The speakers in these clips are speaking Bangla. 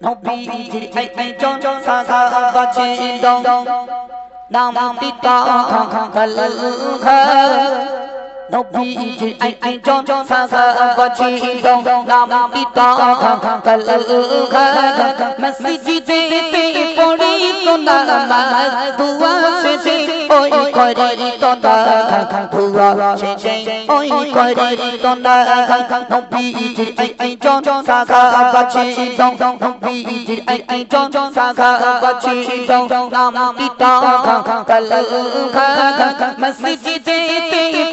নবীজির একজন সাহাবা ছিল নাম পিতা কালঘা নবীজির এই একজন সাহাবা ছিল নাম পিতা কালঘা মসজিদে পড়ে তো নামাজ দুয়া শেষে ওই করে তো দুয়া শেষে ওই করে তো নবীজির এই একজন সাহাবা ছিল নবীজির এই একজন সাহাবা ছিল নাম পিতা কালঘা মসজিদে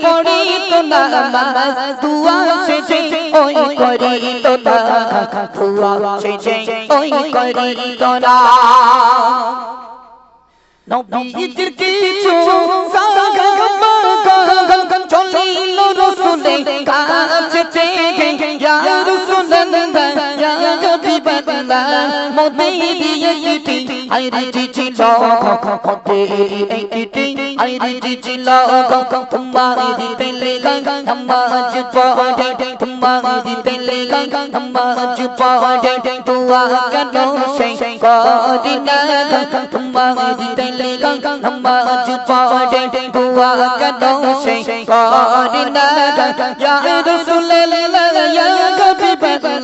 পড়ে তো নামাজ দুয়া শেষে ওই করে তো দুয়া শেষে ওই করে তো নবীজির কিছু হাবিবাল্লাহ আইরে ছিল মদিনায় চিঠি আইরে ছিল তোমারি পেলে নামাজ পড়ে তোমারি পেলে নামাজ পড়ে দুয়া করো সেই করিনা তোমারি পেলে নামাজ পড়ে দুয়া করো সেই করিনা ইয়া রাসূলুল্লাহ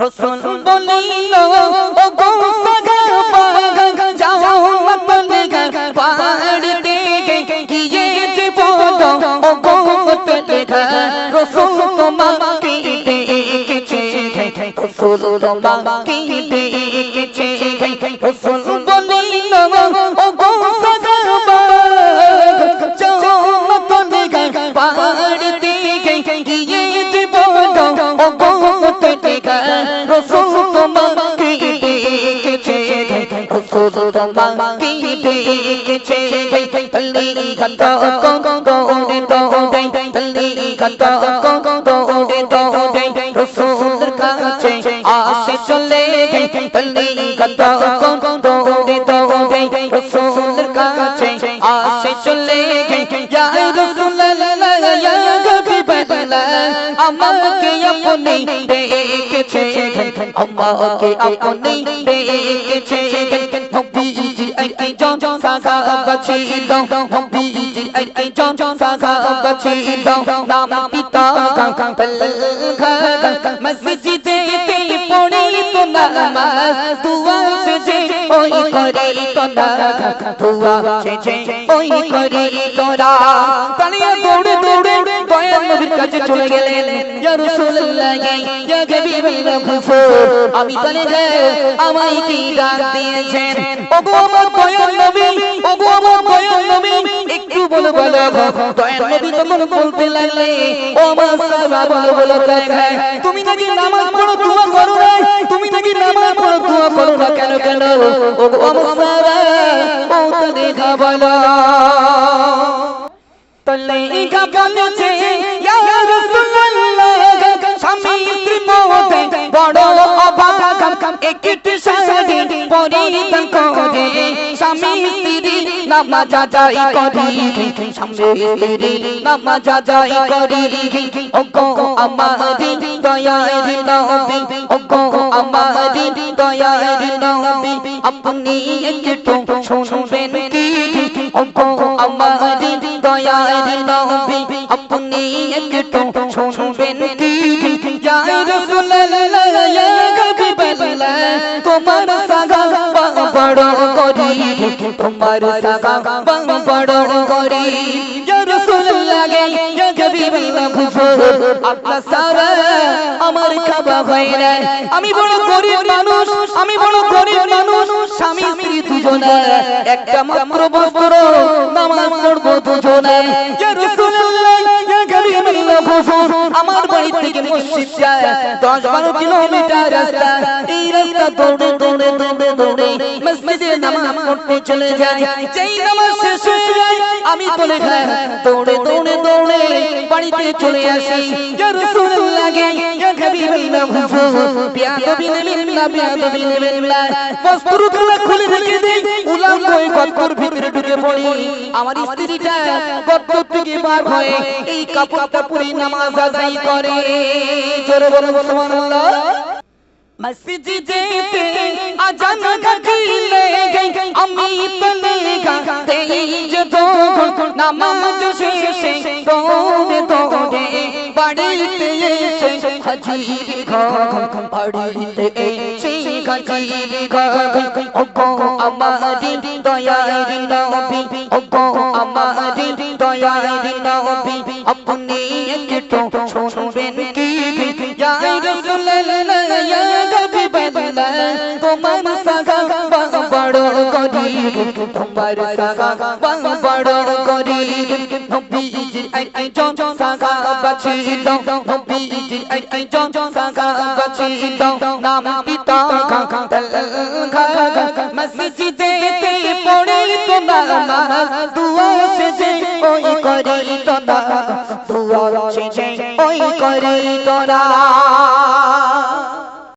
রসুল বলিল ও গো সাগা যাও মতনে পাড়তে গিয়ে যে বলো ও গো মতনে রসুল তোমাকে দেখেছে রসুল তোমাকে দেখেছে রসুল রসুল তোমাকে দেখেছে তল্লি ঘাত কোরে দৌড়ে তল্লি ঘাত কোরে দৌড়ে রসুলের কাছে আসে চলে তল্লি ঘাত কোরে দৌড়ে রসুলের কাছে আসে চলে ইয়া রাসূলুল্লাহ ইয়া হাবিবাল্লাহ আমাকে আপনি দেখেছে আমাকে আপনি দেখেছে নবীজি এই একজন সাহাবা ছিল নবীজি এই একজন সাহাবা ছিল নাম পিতা কালঘা মসজিদে পড়ে তো নামাজ দুয়া শেষে ওই করে তো না দুয়া শেষে ওই করে তোরা তালিয়া দৌড়ে দৌড়ে দয়াল নবীর কাছে চলে গেলেন। ইয়া রাসূলুল্লাহ, ইয়া হাবিবাল্লাহ হুজুর আমি চলে যাই আমায় কি ডাক দিয়েছেন? ওগো আমার দয়াল নবী, ওগো আমার দয়াল নবী, একটু বলো বলো দয়াল নবী তখন বলতে লাগলে, ও আমার সাহাবা, বলো বলো তুমি নাকি নামাজ পড়ো, দোয়া করো না? তুমি নাকি নামাজ পড়ো, দোয়া করো না কেন কেন? ওগো আমার সাহাবা, ও তো দেখা বলো। তলেগা বলেছে স্বামী স্ত্রী নামাজ আদায় করি। স্বামী স্ত্রী নামাজ আদায় করি। ওগো, আমারি দয়ার নবী ওগো, আমারি দয়ার আপনি শুনবেন কি? আমারি দয়ার আপনি শুনবেন কি? তোমার সাগা তোমার সাগা বড় করি। ইয়া রাসূলুল্লাহ আমার খাবা হয় আমি বড় গরিব মানুষ, আমি বড় গরিব মানুষ, স্বামী স্ত্রী দুজনে একটা মাত্র বস্ত্র, নামাজ পড়ব দুজনে। ইয়া হুজুর আমার বাড়ি থেকে মসজিদ যায়, দশ বারো কিলোমিটার রাস্তা, এই রাস্তা দৌড়ে দৌড়ে দৌড়ে দৌড়ে মসজিদে নামাজ পড়তে চলে যাই। যেই নামাজ শেষ হয়ে যায়, আমি চলে যাই দৌড়ে দৌড়ে দৌড়ে বাড়িতে চলে আসি। ইয়া রাসূলুল্লাহ ইয়া হাবিবাল্লাহ হুজুর বিয়াদবি মিল্লাহ বিয়াদবি মিল্লাহ। বস্ত্রগুলো খুলে রেখে দেই ওই গর্তর ভিতরে ঢুকে পড়ি। আমার স্ত্রীটা গর্তর থেকে বার এই কাপড়টা নামাজ আদায় করে। জোরে বলো সুবহানাল্লাহ। মসজিদে আজান আমি তলে গাতে যে দো নামাজ শেষে দৌড়ে দৌড়ে বাড়িতে এসে হাজির ঘর বাড়িতে এসে হাজির ঘর ওগো আমারি দয়ারি নবী ওগো আমারি দয়ারি নবী তোমার সাগা বড় গরিব নবীজির একজন সাগা বাছিল নবীজির একজন সাগা বাছিল নাম পিতা খা খা মসজিদে পড়ে তো নামাজ দুয়া শেষে ওই করি তো না দুয়া শেষে ওই করি তো না